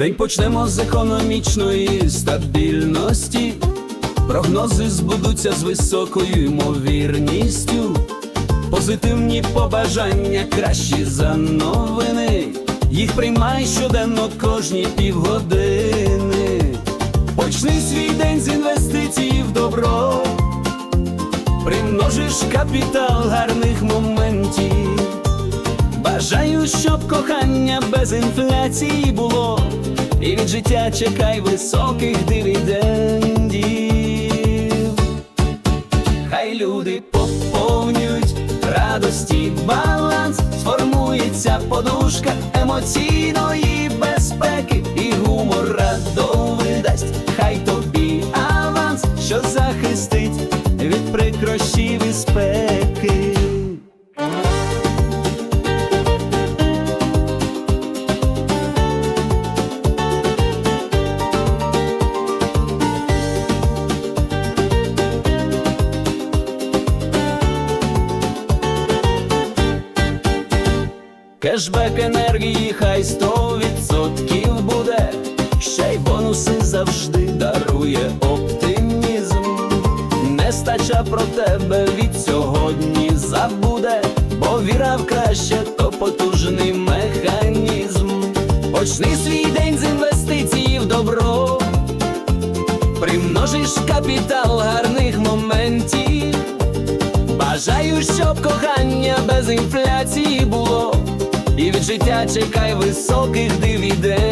День почнемо з економічної стабільності. Прогнози збудуться з високою ймовірністю. Позитивні побажання кращі за новини. Їх приймай щоденно кожні півгодини. Почни свій день з інвестицій в добро. Примножиш капітал гарних моментів. Бажаю, щоб кохання без інфляції було, і від життя чекай високих дивідендів. Хай люди поповнюють радості баланс, сформується подушка емоційної безпеки, і гумор радови дасть. Хай тобі аванс, що захистить від прикрощів Кешбек енергії хай сто відсотків буде, ще й бонуси завжди дарує оптимізм. Нестача про тебе від сьогодні забуде, бо віра в краще то потужний механізм. Почни свій день з інвестиції в добро, примножиш капітал гарних моментів. Бажаю, щоб кохання без інфляції було, від життя чекай високих дивідендів.